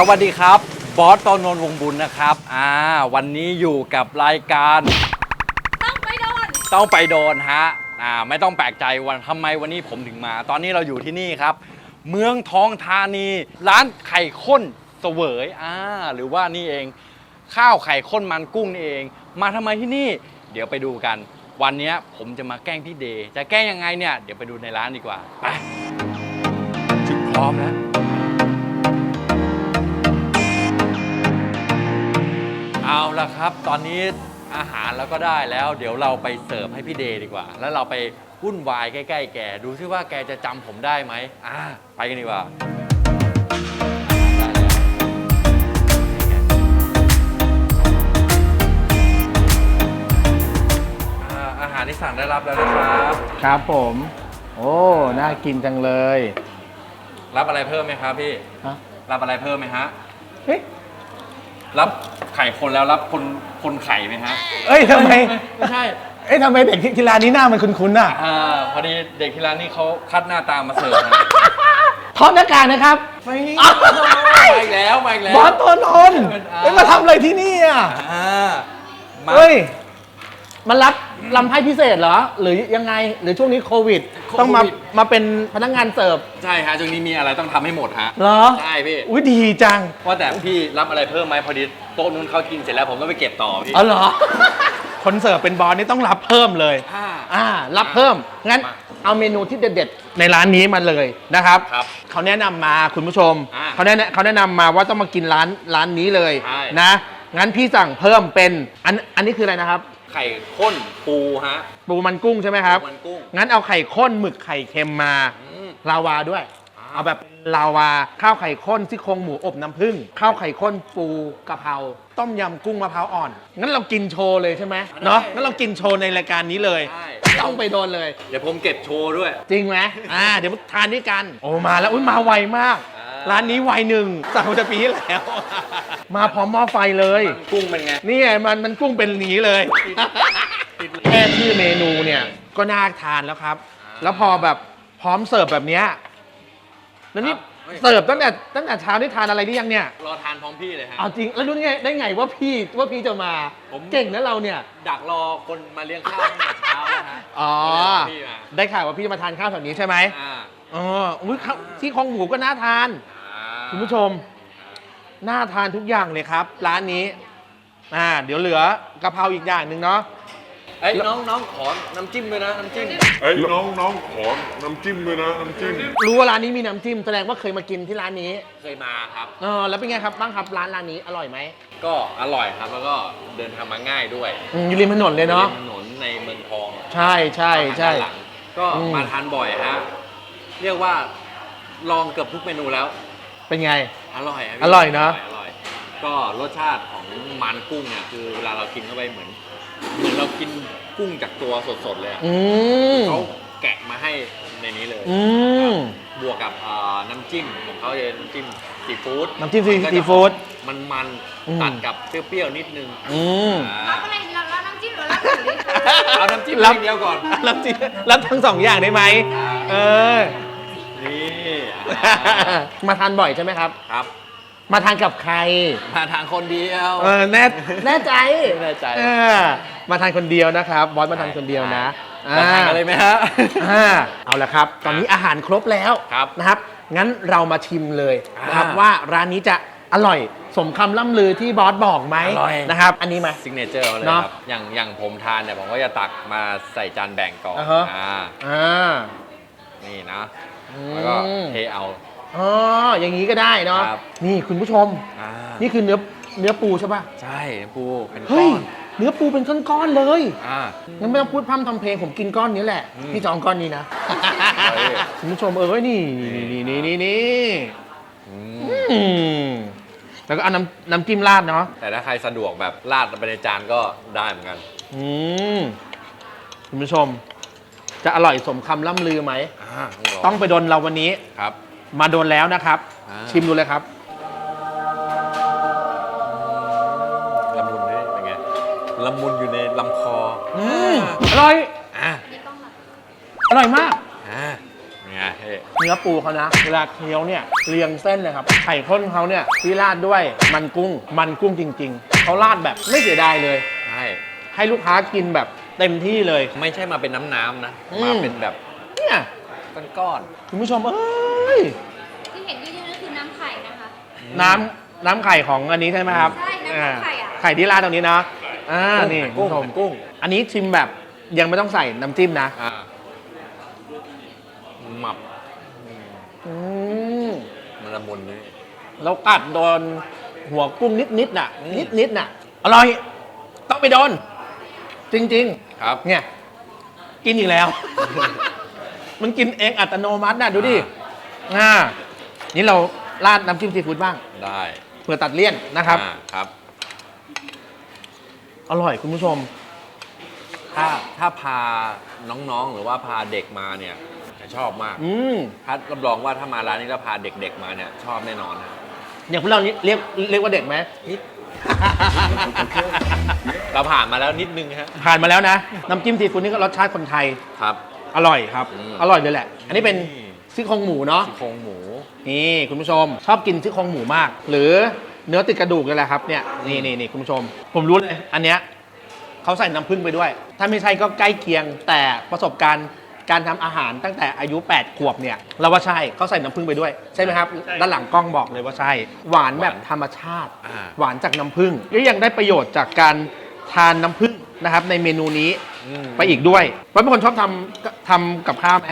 สวัสดีครับ บอสปอนนท์วงบุญนะครับ อ่า วันนี้อยู่กับรายการ ต้องไปโดน ต้องไปโดนฮะ อ่า ไม่ต้องแปลกใจวันทำไมวันนี้ผมถึงมา ตอนนี้เราอยู่ที่นี่ครับ เมืองทองธานี ร้านไข่ข้นเสวย อ่า หรือว่านี่เอง ข้าวไข่ข้นมันกุ้งนี่เอง มาทำไมที่นี่ เดี๋ยวไปดูกัน วันนี้ผมจะมาแกล้งพี่เดย์จะแกล้งยังไงเนี่ย เดี๋ยวไปดูในร้านดีกว่า ไปถึงพร้อมแล้ว เอาละครับ ตอนนี้อาหารเราก็ได้แล้ว เดี๋ยวเราไปเสิร์ฟให้พี่เดย์ดีกว่า แล้วเราไปวุ่นวายใกล้ ๆ แก ดูซิว่าแกจะจำผมได้ไหมอ่าไปกันดีกว่าได้แล้วอ่าอาหารที่สั่งได้รับแล้วนะครับ ครับผม โอ้ น่ากินจังเลยรับอะไรเพิ่มไหมครับพี่ ฮะรับอะไรเพิ่มไหมฮะ เฮ้ย รับไข่คนแล้วรับคนคนไข่ไหมฮะเอ้ยทำไม ไม่ใช่เอ้ยทำไมเด็กที่ที่ร้านนี้หน้ามันคุ้นๆน่ะอ่าพอดีเด็กที่ร้านนี้เขาคัดหน้าตามาเสิร์ฟฮะทอดหน้ากากนะครับไม่มาอีกแล้วมาอีกแล้ว บอสตัวนนท์เป็นอาเอ้ยมาทำอะไรที่นี่อะอ่ามาเฮ้ย มันรับ ลำไพ่พิเศษเหรอ หรือยังไงหรือช่วงนี้โควิด ต้องมามาเป็นพนักงานเสิร์ฟใช่ฮะช่วงนี้มีอะไรต้องทำให้หมดฮะ เหรอใช่พี่ อุ้ยดีจังว่าแต่พี่รับอะไรเพิ่มไหมพอดีโต๊ะนู้นเขากินเสร็จแล้วผมต้องไปเก็บต่อพี่ อ๋อเหรอ คนเสิร์ฟเป็นบอสนี่ต้องรับเพิ่มเลยอ่าอ่ารับเพิ่มงั้นมาเอาเมนูที่เด็ดๆในร้านนี้มาเลยนะครับครับเขาแนะนำมาคุณผู้ชมอ่าเขาแนะเขาแนะนำมาว่าต้องมากินร้านร้านนี้เลยใช่ นะงั้นพี่สั่งเพิ่มเป็นอันอันนี้คืออะไรนะครับ ไข่ข้นปูฮะปูมันกุ้งใช่ไหมครับมันกุ้งงั้นเอาไข่ข้นหมึกไข่เค็มมาอืม ลาวาด้วย อ่า เอาแบบลาวาข้าวไข่ข้นซี่โครงหมูอบน้ำผึ้งข้าวไข่ข้นปูกะเพราต้มยำกุ้งมะพร้าวอ่อน งั้นเรากินโชว์เลยใช่ไหมเนาะงั้นเรากินโชว์ในรายการนี้เลยใช่ต้องไปโดนเลย เดี๋ยวผมเก็บโชว์ด้วย จริงไหมอ่า เดี๋ยวทานด้วยกัน โอ้มาแล้ว อุ้ยมาไวมากอ่า ร้านนี้ไวหนึ่งสั่งมาจากปีที่แล้ว มาพร้อมหม้อไฟเลย กุ้งเป็นไง นี่ไงมันมันกุ้งเป็นอย่างนี้เลย แค่ชื่อเมนูเนี่ยก็น่าทานแล้วครับ แล้วพอแบบพร้อมเสิร์ฟแบบเนี้ยแล้วนี่ครับเฮ้ยเสิร์ฟตั้งแต่ตั้งแต่เช้าได้ทานอะไรหรือยังเนี่ย รอทานพร้อมพี่เลยฮะ เอาจริงแล้วรู้ได้ไงได้ไงว่าพี่ว่าพี่จะมาผม เก่งนะเราเนี่ย ดักรอคนมาเลี้ยงข้าวตั้งแต่เช้าแล้วฮะอ๋อก็เลยรพี่มาได้ข่าวว่าพี่จะมาทานข้าวแถวนี้ใช่ไหมอ่า อ๋ออุ้ยข้าวที่โครงหมูก็น่าทาน อ่า คุณผู้ชม น่าทานทุกอย่างเลยครับ ร้านนี้ อ่า เดี๋ยวเหลือกะเพราอีกอย่างหนึ่งเนาะเอ้ยน้องน้องขอน้ำจิ้มด้วยนะน้ำจิ้มเอ้ยน้องน้องขอน้ำจิ้มด้วยนะน้ำจิ้ม รู้ว่าร้านนี้มีน้ำจิ้มแสดงว่าเคยมากินที่ร้านนี้ เคยมาครับ เออ แล้วเป็นไงครับบ้างครับร้านร้านนี้อร่อยไหมก็อร่อยครับแล้วก็เดินทางมาง่ายด้วยอืมอยู่ริมถนนเลยเนาะริมถนนในเมืองทองใช่ใช่ใช่ด้านหลังก็อืม มาทานบ่อยฮะเรียกว่าลองเกือบทุกเมนูแล้ว เป็นไง อร่อยะพี่อร่อยเนอะอร่อยก็รสชาติของมันกุ้งเนี่ยคือเวลาเรากินเข้าไปเหมือนเหมือนเรากินกุ้งจากตัวสดๆเลยอะอืม เขาแกะมาให้ในนี้เลยอืมบวกกับอ่าน้ำจิ้มของเขาจะเป็นน้ำจิ้มซีฟู้ดน้ำจิ้มซีก็จะซีฟู้ดมันมันๆอืม ตัดกับเปรี้ยวๆนิดนึงอืมรับอะไรรับรับน้ำจิ้มหรือรับหรือเอาน้ำจิ้มรับอย่างเดียวก่อน รับจิ้มรับทั้งสองอย่างได้ไหม เออ นี่มาทานบ่อยใช่ไหมครับ ครับ มาทานกับใคร มาทางคนเดียว เออแน่แน่ใจแน่ใจ เออมาทานคนเดียวนะครับ บอสมาทานคนเดียวนะจะทานกันเลยไหมฮะอ่าเอาละครับ ตอนนี้อาหารครบแล้วครับนะครับ งั้นเรามาชิมเลยนะครับอ่าว่าร้านนี้จะอร่อยสมคำล่ำลือที่บอสบอกไหมอร่อยนะครับ อันนี้ไหมซิกเนเจอร์เลยเนอะครับ อย่างอย่างผมทานเนี่ยผมก็จะตักมาใส่จานแบ่งก่อนอ่าฮะอ่าอ่านี่นะอืม แล้วก็เทเอาอ๋ออย่างนี้ก็ได้เนาะครับนี่คุณผู้ชม อ่านี่คือเนื้อเนื้อปูใช่ป่ะใช่ปูเป็นเฮ้ก้ยอนเนื้อปูเป็นก้อนๆเลยอ่า งั้นไม่ต้องพูดพร่ำทำเพลงผมกินก้อนนี้แหละอืมพี่จองก้อนนี้นะเฮ้ย คุณผู้ชมเอ้ยนี่นี่นี่นี่นี่อืมอืมแล้วก็เอาน้ำน้ำจิ้มราดเนาะแต่ถ้าใครสะดวกแบบราดไปในจานก็ได้เหมือนกัน อืมคุณผู้ชม จะอร่อยสมคำล่ำลือไหมอ่าต้องไปโดนเราวันนี้ครับ มาโดนแล้วนะครับ อ่า ชิมดูเลยครับ ละมุนนี่เป็นไงละมุนอยู่ในลำคออืมอร่อย อ่านี่ต้องหลับอร่อยมาก อ่าเป็นไงเฮ้ยเนื้อปูเขานะ เวลาเคี้ยวเนี่ยเรียงเส้นเลยครับ ไข่ข้นเขาเนี่ยที่ราดด้วยมันกุ้ง มันกุ้งจริง ๆ เขาราดแบบไม่เสียดายเลย ใช่ให้ลูกค้ากินแบบ เต็มที่เลย ไม่ใช่มาเป็นน้ำๆนะ อืม มาเป็นแบบเนี่ยก้อนคุณผู้ชมเอ้ยที่เห็นยืดๆนั่นคือน้ำไข่นะคะ ๆน้ำน้ำไข่ของอันนี้ใช่ไหมครับใช่น้ำไข่อะาไข่ที่ราดตรงนี้นะอ่านี่กุ้งคุณผู้ชมเป็นกุ้งอันนี้ชิมแบบยังไม่ต้องใส่น้ำจิ้มนะอ่าหมับอืมมันละมุนนี่เรากัดโดนหัวกุ้งนิดนิดๆน่ะ อืมนิดนิดๆน่ะ อร่อย ต้องไปโดน จริง ครับๆเนี่ยกินอีกแล้ว มันกินเองอัตโนมัติน่ะดูดิอ่านี่เราราดน้ำจิ้มซีฟู้ดบ้าง ได้เพื่อตัดเลี่ยนนะครับ อ่าครับ อร่อยคุณผู้ชม ถ้าถ้าพาน้องๆ หรือว่าพาเด็กมาเนี่ยจะชอบมากอืมถ้ารับรองว่าถ้ามาร้านนี้แล้วพาเด็กๆมาเนี่ย ชอบแน่นอนนะอย่างพวกเรานี่เรียกเรียกว่าเด็กไหมนิด เราผ่านมาแล้วนิดนึงฮะผ่านมาแล้วนะ น้ำจิ้มซีฟู้ดนี่ก็รสชาติคนไทย ครับ อร่อยครับ อืม อร่อยเลยแหละ อันนี้เป็นนี่ซี่โครงหมูเนาะ ซี่โครงหมู นี่คุณผู้ชมชอบกินซี่โครงหมูมาก หรือเนื้อติดกระดูกนี่แหละครับเนี่ยนี่นี่นี่คุณผู้ชม ผมรู้เลย อันเนี้ยเขาใส่น้ำผึ้งไปด้วย ถ้าไม่ใช่ก็ใกล้เคียงแต่ประสบการณ์ การทำอาหารตั้งแต่อายุ 8 ขวบเนี่ยเราว่าใช่เขาใส่น้ำผึ้งไปด้วยใช่ไหมครับด้านหลังกล้องบอกเลยว่าใช่ หวานแบบธรรมชาติ อ่า หวานจากน้ำผึ้งและยังได้ประโยชน์จากการทานน้ำผึ้งนะครับ ในเมนูนี้อืมไปอีกด้วยเพราะเป็นคนชอบทำทำกับข้าวไหม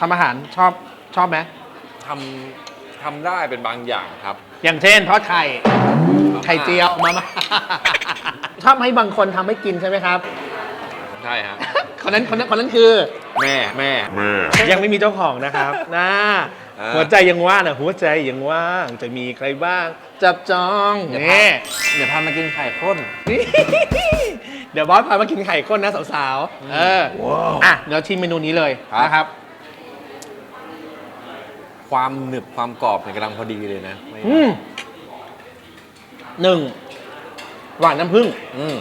ทำอาหารชอบชอบไหมทำทำได้เป็นบางอย่างครับ อย่างเช่นทอดไข่ ไข่เจียวมามาชอบให้บางคนทำให้กินใช่ไหมครับ ใช่ฮะ คนนั้นคนนั้นคนนั้นคือ แม่แม่แม่ ยังไม่มีเจ้าของนะครับ นะอ่าหัวใจยังว่างนะหัวใจยังว่างจะมีใครบ้าง จับจองเดี๋ยวนี่พาเดี๋ยวพามากินไข่ข้นเดี๋ยวบอสพามากินไข่ข้นนะสาวๆเอออะเดี๋ยวชิมเมนูนี้เลยครับ นะครับ ความหนึบความกรอบเนี่ยกำลังพอดีเลยนะไม่อืมหนึ่งหวานน้ำผึ้งอืม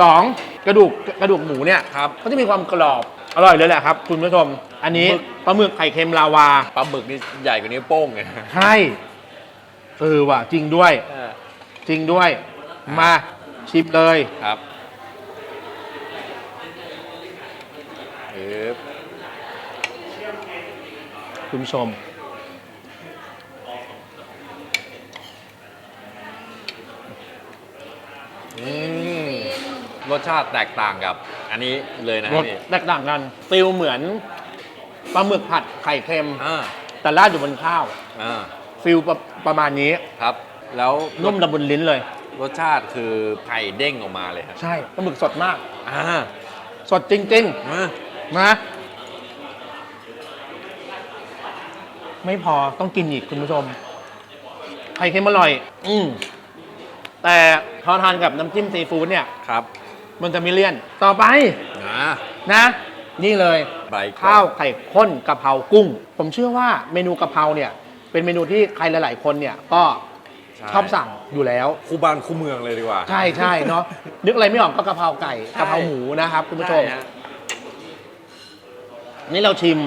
สอง กระดูกกระดูกหมูเนี่ยครับก็จะมีความกรอบอร่อยเลยแหละครับ คุณผู้ชม อันนี้หมึกปลาหมึกไข่เค็มลาวาปลาหมึกนี่ใหญ่กว่านี้วโป้งไงใช่เออว่ะจริงด้วย จริงด้วย มาชิมเลยครับปึ๊บคุณผู้ชม อืม รสชาติแตกต่างกับ อันนี้เลยนะครรับสพี่แตกต่างกันฟิลเหมือนปลาหมึกผัดไข่เค็ม อ่าแต่ราดอยู่บนข้าว อ่าฟิลประประมาณนี้ ครับ แล้วนุ่มละมุนลิ้นเลย รสชาติคือไข่เด้งออกมาเลยครับใช่ปลาหมึกสดมาก อ่าสดจริงมาๆ นะ ไม่พอต้องกินอีกคุณผู้ชม ไข่เค็มอร่อย อืมแต่พอทานกับน้ำจิ้มซีฟู้ดเนี่ย ครับ มันจะไม่เลี่ยน ต่อไปนะนะ นี่เลยใบกรอบข้าวไข่ข้นกะเพรากุ้ง ผมเชื่อว่าเมนูกะเพราเนี่ย เป็นเมนูที่ใครหลาย ๆ คนเนี่ยก็ใช่ชอบสั่งอยู่แล้วคู่บ้านคู่เมืองเลยดีกว่า ใช่ใช่เนาะนึกอะไรไม่ออกก็กะเพราไก่ใช่กะเพราหมูนะครับคุณผู้ชมใฮะนี่เราชิม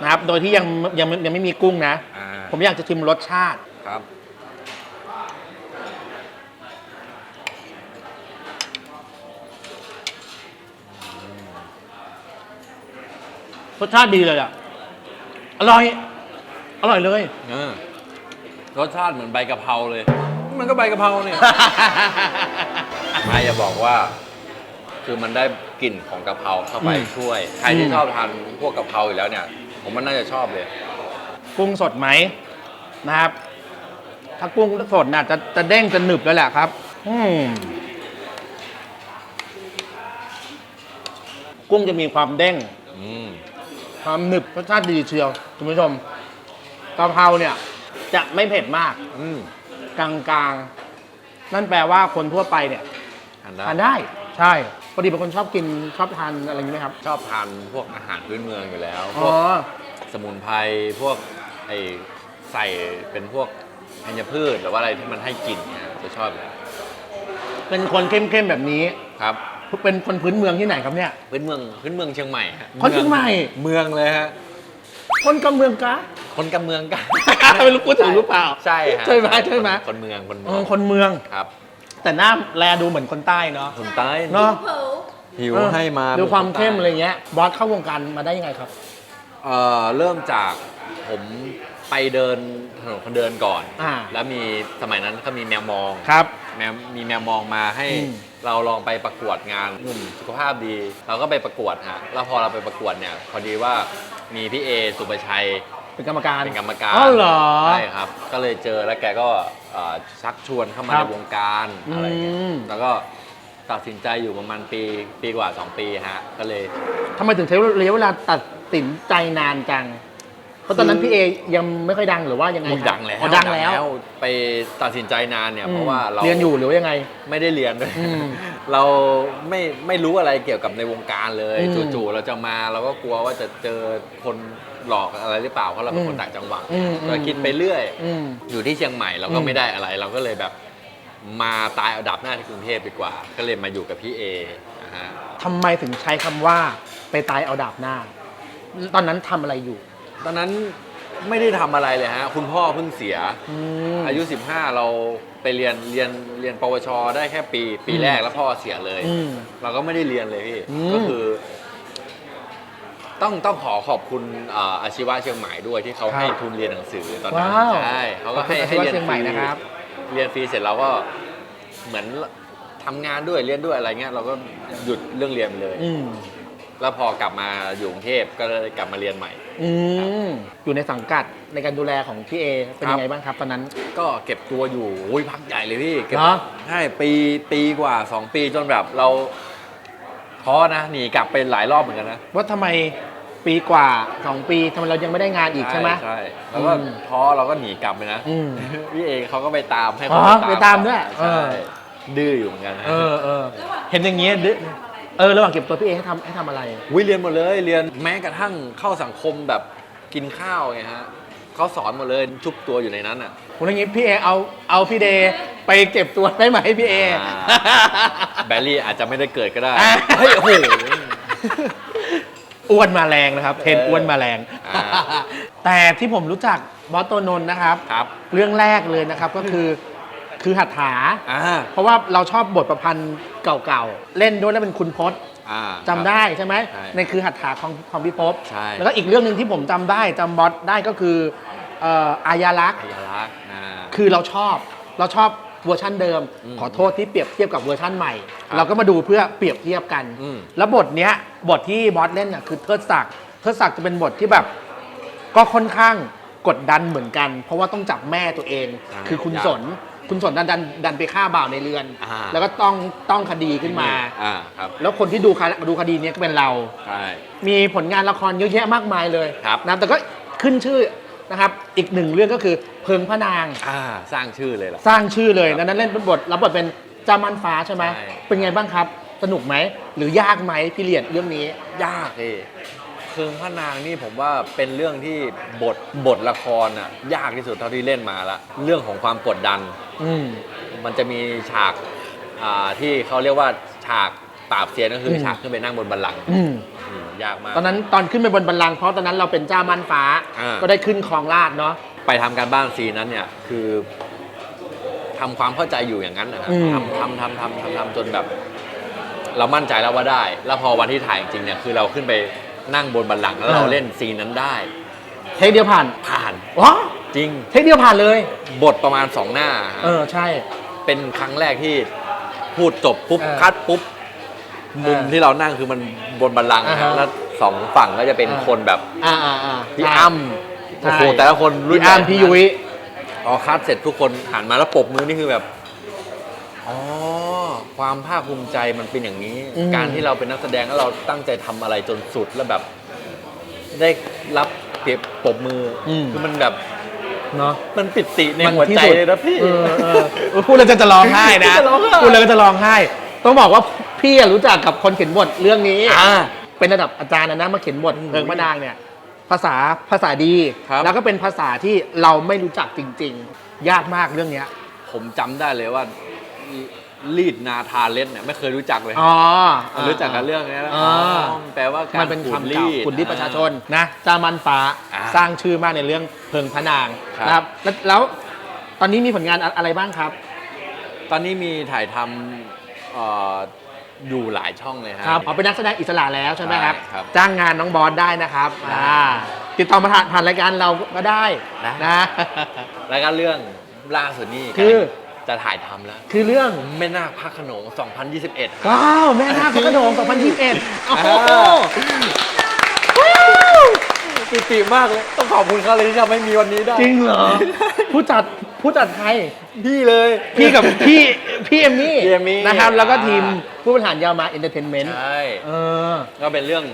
นะครับ โดยที่ยังยังยังไม่มีกุ้งนะอ่าผมอยากจะชิมรสชาติครับ รสชาติดีเลยอะ อร่อย อร่อยเลย เออรสชาติเหมือนใบกะเพราเลย มันก็ใบกะเพราเนี่ย ไม่จะบอกว่า คือมันได้กลิ่นของกะเพราเข้าไปอืมช่วย ใครที่อืม ชอบทานพวกกะเพราอยู่แล้วเนี่ย ผมมันน่าจะชอบเลย กุ้งสดไหมนะครับ ถ้ากุ้งสดน่ะจะจะเด้งจะหนึบแล้วแหละครับ อืมกุ้งจะมีความเด้ง อืม ความหนึบรสชาติดีเชียวคุณผู้ชมกะเพราเนี่ยจะไม่เผ็ดมากอืมกลางๆ นั่นแปลว่าคนทั่วไปเนี่ยทานได้ทานได้ ใช่พอดีเป็นคนชอบกินชอบทานอะไรอย่างนี้ไหมครับชอบทานพวกอาหารพื้นเมืองอยู่แล้วพอ๋วอกสมุนไพรพวกไอใส่เป็นพวกธัญพืชหรือว่าอะไรที่มันให้กลิ่นเนี่ยจะชอบเลยเป็นคนเข้มๆแบบนี้ ครับ เป็นคนพื้นเมืองที่ไหนครับเนี่ย พื้นเมืองพื้นเมืองเชียงใหม่ฮะคนเชียงใหม่ เมืองเลยฮะ คนกำเมืองกะ คนกำเมืองกัน ไม่รู้พูดถึงหรือเปล่าใช่ฮะใช่ไหมใช่ไหมคนเมืองคนเมืเอองอคนเมือง ครับแต่หน้าแลดูเหมือนคนใต้เนาะ คนใต้เนาะเผาหิวเออให้มาดูความป็นนใต้เข้มอะไรเงี้ย บอสเข้าวงการมาได้ยังไงครับ เอ่อเริ่มจากผมไปเดินถนนคนเดินก่อน อ่า แล้วมีสมัยนั้นเขามีแมวมอง ครับ แมวมีแมวมองมาให้อืม เราลองไปประกวดงานหนุ่มสุขภาพดี เราก็ไปประกวดฮะแล้วพอเราไปประกวดเนี่ยพอดีว่ามีพี่เอสุปชัยเป็นกรรมการเป็นกรรมการอ๋อเหรอ ใช่ครับ ก็เลยเจอแล้วแกก็เอ่อชักชวนเข้ามาครัในบวงการอะไรอย่างเงี้ยอืม แล้วก็ตัดสินใจอยู่ประมาณปีปีกว่า 2 ปีฮะก็เลย ทำไมถึงใช้ระยะเวลาตัดสินใจนานจัง เพราะตอนนั้นพี่เอยังไม่ค่อยดังหรือว่ายังไงมุครับดังแล้วอ๋อดังแล้ว ไปตัดสินใจนานเนี่ยอืมเพราะว่าเราเรียนอยู่หรือว่ายังไง ไม่ได้เรียนด้วยอืมเราไม่ไม่รู้อะไรเกี่ยวกับในวงการเลยอืมจู่ๆเราจะมาเราก็กลัวว่าจะเจอคนหลอกอะไรหรือเปล่าเพราะเราเป็นอืมคนต่างจังหวัดอืมก็คิดไปเรื่อยอืมอยู่ที่เชียงใหม่เราก็อืมไม่ได้อะไร เราก็เลยแบบมาตายเอาดับหน้าที่กรุงเทพดีกว่า ก็เลยมาอยู่กับพี่เอนะฮะทำไมถึงใช้คำว่าไปตายเอาดาบหน้า ตอนนั้นทำอะไรอยู่ ตอนนั้นไม่ได้ทำอะไรเลยฮะ คุณพ่อเพิ่งเสีย อืม อายุ 15 เราไปเรียนเรียนเรียนปวช ได้แค่ปี ปีอืมแรกแล้วพ่อเสียเลย อืมเราก็ไม่ได้เรียนเลยพี่ อืม ก็คือ ต้องต้องขอขอบคุณเอ่ออาชีวะเชียงใหม่ด้วยที่เขาครับให้ทุนเรียนหนังสือตอนนั้นว้าวใช่เขาก็ให้ขอบคุณให้เรียนอาชีวะเชียงใหม่ฟรีนะครับ เรียนฟรีเสร็จเราก็เหมือนทำงานด้วยเรียนด้วยอะไรเงี้ยเราก็หยุดเรื่องเรียนไปเลย อืม แล้วพอกลับมาอยู่กรุงเทพก็เลยกลับมาเรียนใหม่ อืมอยู่ในสังกัดในการดูแลของพี่เอเป็นครับยังไงบ้างครับตอนนั้น ก็เก็บตัวอยู่โอ้ยพักใหญ่เลยพี่เก็บเหรอใช่ปีปีกว่า2ปีจนแบบเราท้อนะหนีกลับไปหลายรอบเหมือนกันนะว่าทำไมปีกว่า2ปีทำไมเรายังไม่ได้งานอีกใช่ไหม ใช่แล้วก็อืม ท้อเราก็หนีกลับไปนะอืม พี่เองเขาก็ไปตามให้อ๋อคนไปตามด้วยเอใช่อดื้ออยู่เหมือนกันนะ เออเออเห็นอย่างเงี้ยดึ เออระหว่างเก็บตัวพี่เอให้ทำให้ทำอะไร วิเรียนหมดเลยเรียนแม้กระทั่งเข้าสังคมแบบกินข้าวไงฮะเขาสอนหมดเลยชุบตัวอยู่ในนั้นอะผมอย่างงี้พี่เอเอาเอาพี่เดย์ไปเก็บตัวได้ไหมพี่เอ อ่าแบลลี่อาจจะไม่ได้เกิดก็ได้อะเฮ้ยโอ้โห อ้วนมาแรงนะครับเทรนอ้วนมาแรง อ่า แต่ที่ผมรู้จักบอสโตนนท์นะครับ ครับ เรื่องแรกเลยนะครับก็คือ คือหัตถา อ่า เพราะว่าเราชอบบทประพันธ์เก่าๆ เล่นด้วยแล้วเป็นคุณพศอ่าจำได้ใช่ไหมใช่ในคือหัตถาของของพี่ภพใช่ แล้วก็อีกเรื่องหนึ่งที่ผมจำได้จำบอสได้ก็คือเอ่ออายารักษ์พยาลักษณ์อ่า คือเราชอบเราชอบเวอร์ชันเดิม อืมขอโทษที่เปรียบเทียบกับเวอร์ชันใหม่ ครับเราก็มาดูเพื่อเปรียบเทียบกัน อืม แล้วบทเนี้ยบทที่บอสเล่นน่ะคือเทิดศักดิ์เทิดศักดิ์จะเป็นบทที่แบบ ก็ค่อนข้างกดดันเหมือนกัน เพราะว่าต้องจับแม่ตัวเอง ใช่คือคุณยากสน คุณสนดันดันดันไปฆ่าบ่าวในเรือน อ่า แล้วก็ต้องต้องคดีขึ้นมา อ่าครับแล้วคนที่ดูคาดูคดีเนี้ยก็เป็นเรา ใช่ มีผลงานละครเยอะแยะมากมายเลยครับ นะแต่ก็ขึ้นชื่อนะครับ อีกหนึ่งเรื่องก็คือเพิงพระนาง อ่าสร้างชื่อเลยล่ะ สร้างชื่อเลยครับนั้นเล่นเป็นบทรับบทเป็นจามันฟ้าใช่ไหมใช่ เป็นไงบ้างครับ สนุกไหม หรือยากไหมพี่เลียดเรื่องนี้ ยากเลย เคืองพระนางนี่ผมว่าเป็นเรื่องที่บทบทละครน่ะยากที่สุดเท่าที่เล่นมาละเรื่องของความกดดัน อืม มันจะมีฉากอ่าที่เขาเรียกว่าฉากปราบเซียนก็คืออม ฉากขึ้นไปนั่งบนบัลลังก์อืม อืมยากมาก ตอนนั้นตอนขึ้นไปบนบัลลังก์เพราะตอนนั้นเราเป็นเจ้ามันฟ้า อ่า ก็ได้ขึ้นครองราชย์เนาะ ไปทำการบ้านซีนนั้นเนี่ยคือทำความเข้าใจอยู่อย่างนั้นนะครับอืม ทำทำทำทำทำทำจนแบบ เรามั่นใจแล้วว่าได้ แล้วพอวันที่ถ่ายจริงๆเนี่ยคือเราขึ้นไป นั่งบนบัลลังก์แล้วเราเล่นซีนนั้นได้ เทคเดียวผ่านผ่านว้าจริง เทคเดียวผ่านเลย บทประมาณสองหน้าฮะเออใช่ เป็นครั้งแรกที่พูดจบปุ๊บเออคัดปุ๊บมุมเออที่เรานั่งคือมันบนบัลลังก์อ่านะฮะแล้วสองฝั่งก็จะเป็นเออคนแบบอ่าอ่าอ่าพี่ใช่อ้ำใช่โอ้โหแต่ละคนรุ่นพี่อ้ามใหญ่พี่ยุ้ยพอคัดเสร็จทุกคนหันมาแล้วปรบมือนี่คือแบบอ๋อ ความภาคภูมิใจมันเป็นอย่างนี้ อืม การที่เราเป็นนักแสดงแล้วเราตั้งใจทำอะไรจนสุดแล้วแบบ ได้รับเปรียบปรบมืออม คือมันแบบเนาะมันปิติในมันหัวที่ใจสุดเลยนะพี่ เออเออเออพูดแล้วจะจะร้องไห้นะจะร้องไห้ พูดแล้วก็จะร้องไห้ ต้องบอกว่าพี่อะรู้จักกับคนเขียนบทเรื่องนี้ อ่า เป็นระดับอาจารย์นะนะมาเขียนบทอืมเพลิงมะนางเนี่ยภาษาภาษาดี ครับ แล้วก็เป็นภาษาที่เราไม่รู้จักจริง ๆ ยากมากเรื่องเนี้ย ผมจำได้เลยว่า ลีดนาทาเล็ดเนี่ยไม่เคยรู้จักเลยอ๋อรู้จักกันเรื่องนี้นะอ่าอ๋อแปลว่าการมันเป็นขูดคำรีเก่าด ขุนรีดประชาชนนะจามันฟ้าอ่าสร้างชื่อมากในเรื่องเพิงพระนางครับ นะครับแล้วแล้วตอนนี้มีผลงานอะอะไรบ้างครับ ตอนนี้มีถ่ายทำเอ่ออยู่หลายช่องเลยฮะ ครับเอาเป็นนักแสดงอิสระแล้วใช่ไหมครับ ใช่ครับจ้างงานน้องบอสได้นะครับได้อ่าติดต่อมาผ่านผ่านรายการเราก็ได้ได้นะ แล้วก็เรื่องล่าสุดนี่คือ จะถ่ายทำแล้ว คือเรื่องแม่นาคพระโขนง 2021ครับว้าวแม่นาคพระโขนง2021โอ้โหปิติมากเลย ต้องขอบคุณเขาเลยที่ทำให้มีวันนี้ได้ จริงเหรอ ผู้จัดผู้จัดใคร พี่เลย พี่กับพี่พี่เอมมี่พี่เอมมี่นะครับ แล้วก็อ่าทีมผู้บริหารยาวมาเอนเตอร์เทนเมนต์ใช่เออ ก็เป็นเรื่อง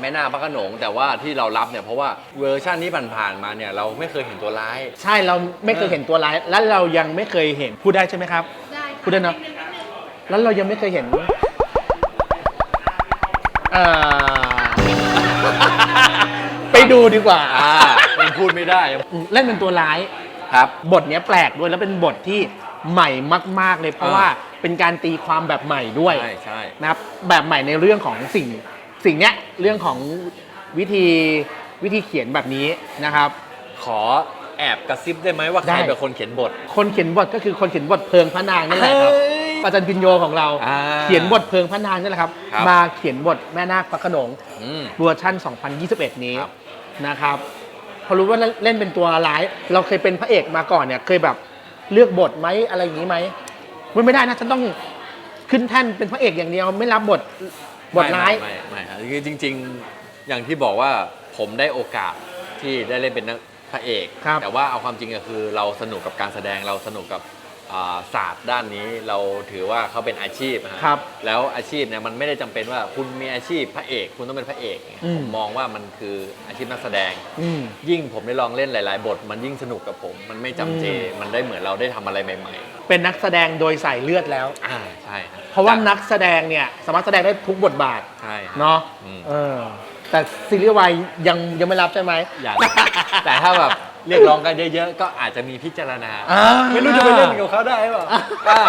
แม่นาคพระโขนงแต่ว่าที่เรารับเนี่ยเพราะว่าเวอร์ชันนี้ผ่านๆมาเนี่ยเราไม่เคยเห็นตัวร้าย ใช่เราไม่เคยเห็นตัวร้าย และเรายังไม่เคยเห็นพูดได้ใช่ไหมครับ ได้ค่ะพูดได้เนอะ แล้วเรายังไม่เคยเห็นเอ่อ ไปดูดีกว่าอ่ายังพูดไม่ได้อืมเล่นเป็นตัวร้าย ครับ บทเนี้ยแปลกด้วยแล้วเป็นบทที่ใหม่มาก ๆ เลยเพราะอ่า ว่าเป็นการตีความแบบใหม่ด้วยใช่ใช่ นะครับแบบใหม่ในเรื่องของสิ่ง สิ่งเนี้ยเรื่องของวิธีวิธีเขียนแบบนี้นะครับ ขอแอบกระซิบได้ไหมว่าใครได้ เป็นคนเขียนบท คนเขียนบทก็คือคนเขียนบทเพลิงพระนางนั่นแหละครับเฮ้ยอาจารย์พินโยของเรา อ่าเขียนบทเพลิงพระนางนั่นแหละครับ ครับ มาเขียนบทแม่นาคพระโขนงอืม เวอร์ชั่น 2021 นี้ครับ นะครับพอรู้ว่าเล่นเป็นตัวร้าย เราเคยเป็นพระเอกมาก่อนเนี่ยเคยแบบเลือกบทไหมอะไรอย่างนี้ไหมมันไม่ได้นะฉันต้องขึ้นแท่นเป็นพระเอกอย่างเดียวไม่รับบท บทร้าย ไม่ไม่ไม่ครับคือจริง ๆ อย่างที่บอกว่าผมได้โอกาสที่ได้เล่นเป็นนักพระเอก ครับแต่ว่าเอาความจริงก็คือเราสนุกกับการแสดงเราสนุกกับอ่า ศาสตร์ด้านนี้เราถือว่าเขาเป็นอาชีพนะฮะครับแล้วอาชีพเนี่ยมันไม่ได้จำเป็นว่าคุณมีอาชีพพระเอก คุณต้องเป็นพระเอกอืม ผมมองว่ามันคืออาชีพนักแสดง อืม ยิ่งผมได้ลองเล่นหลาย ๆ บท มันยิ่งสนุกกับผม มันไม่จำเจ อืม มันได้เหมือนเราได้ทำอะไรใหม่ เป็นนักแสดงโดยใส่เลือดแล้ว ๆ อ่าใช่คบเพราะว่าแต่นักแสดงเนี่ยสามารถแสดงได้ทุกบทบาทใช่ครับเนาะอืม เออแต่ซีรีส์วายยังยังไม่รับใช่ไหม อย่าง แต่ถ้าแบบ เรียกร้องกันเยอะๆ ก็อาจจะมีพิจารณา อ่า ไม่รู้จะไปเล่นกับเขาได้หรือเปล่าอ่า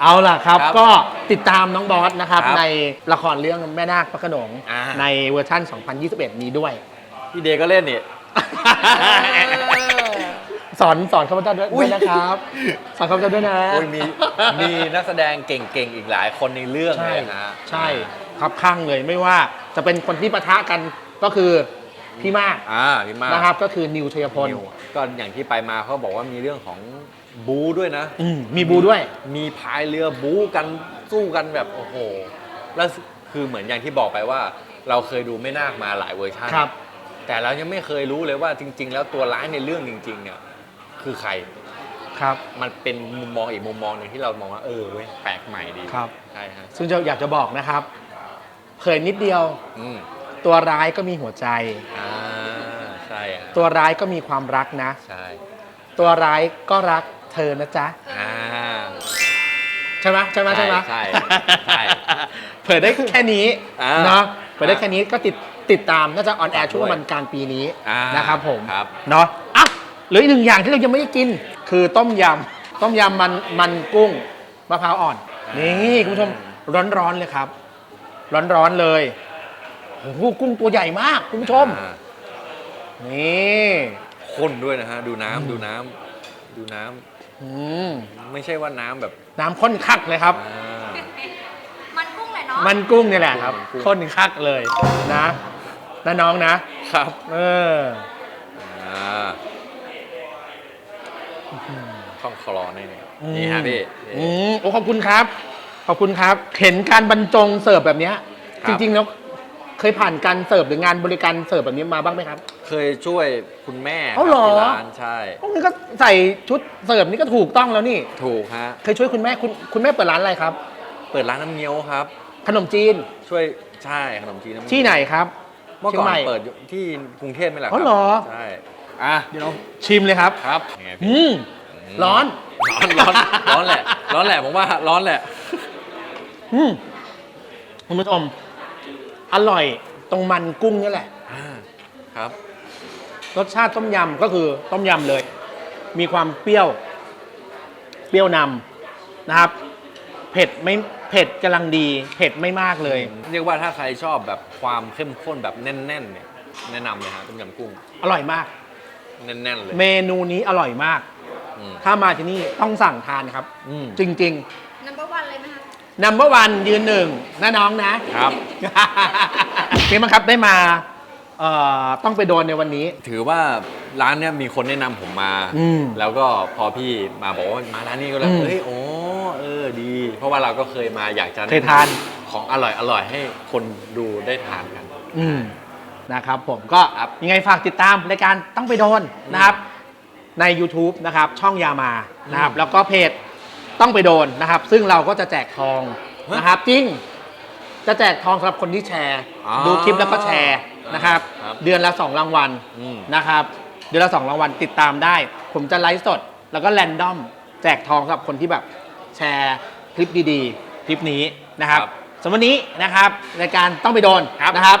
เอาล่ะครับ ครับก็ติดตามน้องบอสนะครับ ครับในละครเรื่องแม่นาคพระโขนงอ่า ในเวอร์ชั่น 2021 นี้ด้วย พี่เดย์ก็เล่นนี่ สอนสอนข้าพเจ้าด้วยอุ๊ยด้วยนะครับ สอนข้าพเจ้าด้วยนะโอ้ยมีมีนักแสดงเก่งๆ อีกหลายคนในเรื่องใช่เลยนะฮะใช่ครับข้างเลยไม่ว่าจะเป็นคนที่ปะทะกันก็คือ พี่มากอ่าพี่มากนะครับก็คือนิวชัยพล นิวก็อย่างที่ไปมาเขาบอกว่ามีเรื่องของบูด้วยนะอืมมีบูด้วย มีพายเรือบู๊กันสู้กันแบบโอ้โหแล้วคือเหมือนอย่างที่บอกไปว่า เราเคยดูไม่นาคมาหลายเวอร์ชันครับ แต่เรายังไม่เคยรู้เลยว่าจริง ๆ แล้วตัวร้ายในเรื่องจริง ๆ เนี่ย คือใคร ครับ มันเป็นมุมมองอีกมุมมองหนึ่งที่เรามองว่าเออเว้ยแปลกใหม่ดีครับ ใช่ฮะซึ่งจะอยากจะบอกนะครับเผยนิดเดียว อืม ตัวร้ายก็มีหัวใจ อ่าใช่ฮะตัวร้ายก็มีความรักนะ ใช่ตัวร้ายก็รักเธอนะจ๊ะ อ่า ใช่ไหมใช่ไหมใช่ไหมใช่ใช่เผยได้แค่นี้อ่าเนาะเผยได้แค่นี้ก็ติดติดตามน่าจะออนแอร์ช่วงประมาณกลางปีนี้อ่านะครับผมครับ เนาะอะเหลืออีกหนึ่งอย่างที่เรายังไม่ได้กิน คือต้มยำต้มยำมันมันกุ้งมะพร้าวอ่อน นี่คุณผู้ชมร้อนๆเลยครับ ร้อนๆเลย โอ้โหกุ้งตัวใหญ่มากคุณผู้ชม อ่านี่ข้นด้วยนะฮะ ดูน้ำดูน้ำดูน้ำอืมไม่ใช่ว่าน้ำแบบน้ำข้นคักเลยครับ อ่า มันกุ้งแหละเนาะ มันกุ้งนี่แหละครับมันกุ้ง ข้นคักเลยนะนะน้องนะ ครับเออ อ่าข้องคลอแน่อืมนี่ฮะพี่อืมโอ้ขอบคุณครับ ขอบคุณครับ เห็นการบรรจงเสิร์ฟแบบเนี้ย ครัจบริงๆแล้ว เคยผ่านการเสิร์ฟหรืองานบริการเสิร์ฟแบบนี้มาบ้างไหมครับ เคยช่วยคุณแม่คเอารับเหรอ ที่ร้านใช่ พวกนี้ก็ใส่ชุดเสิร์ฟนี่ก็ถูกต้องแล้วนี่ ถูกฮะ เคยช่วยคุณแม่คุณคุณแม่เปิดร้านอะไรครับ เปิดร้านน้ำเงี้ยวครับ ขนมจีนช่วยใช่ขนมจีนน้ำเงี้ยวที่ไหนครับ เมื่อเชียก่งอนใหม่เปิดอยู่ที่กรุงเทพไม่แหละคอ๋รัอเหรอ ใช่อะเดี๋ยวเราชิมเลยครับ ครับไงพี่อืมร้อน ร้อนร้อนร้อนแหละ ร้อนแหละผมว่าร้อนแหละ อืมคุณผู้ชม อร่อยตรงมันกุ้งนี่แหละ อ่าครับ รสชาติต้มยำก็คือต้มยำเลย มีความเปรี้ยว เปรี้ยวนนะครับ เผ็ดไม่เผ็ดกำลังดี เผ็ดไม่มากเลย เรียกว่าถ้าใครชอบแบบความเข้มข้นแบบแน่นๆเนี่ยแนะนำเลยฮะต้มยำกุ้งอร่อยมาก แน่นๆเลยเมนูนี้อร่อยมาก อืมถ้ามาที่นี่ต้องสั่งทานครับ อืม จริงนัมเบอร์วันเลยไหมคะ ๆ number one ยืนหนึ่งนะน้องนะครับ เป็นมั้งครับได้มาเอ่อต้องไปโดนในวันนี้ ถือว่าร้านเนี้ยมีคนแนะนำผมมา อืมแล้วก็พอพี่มาบอกว่ามาร้านนี้ก็เลยอืมเฮ้ยโอ้เออดี เพราะว่าเราก็เคยมาอยากจะเคยทาน ของอร่อยอร่อยให้คนดูได้ทานกัน อืมนะครับผมก็ครับยังไงฝากติดตามรายการต้องไปโดนนะครับ ใน YouTube นะครับ ช่องยามานะครับอืมแล้วก็เพจ ต้องไปโดนนะครับ ซึ่งเราก็จะแจกทองฮะนะครับจริง จะแจกทองสำหรับคนที่แชร์ อ๋อดูคลิปแล้วก็แชร์นะครับ ครับเดือนละ2รางวัลอืม นะครับ เดือนละ2รางวัลติดตามได้ ผมจะไลฟ์สด แล้วก็แรนดอมแจกทองสำหรับคนที่แบบแชร์คลิปดีๆ คลิปนี้นะครับครับสำหรับวันนี้นะครับรายการต้องไปโดนครับ นะครับ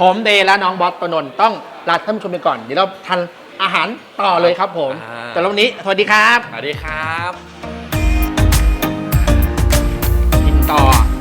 ผมเดย์และน้องบอสปนนท์ต้องลาท่านผู้ชมไปก่อน เดี๋ยวเราทานอาหารต่อเลยครับผม อ่า แต่ละวันนี้สวัสดีครับ สวัสดีครับ 到啊。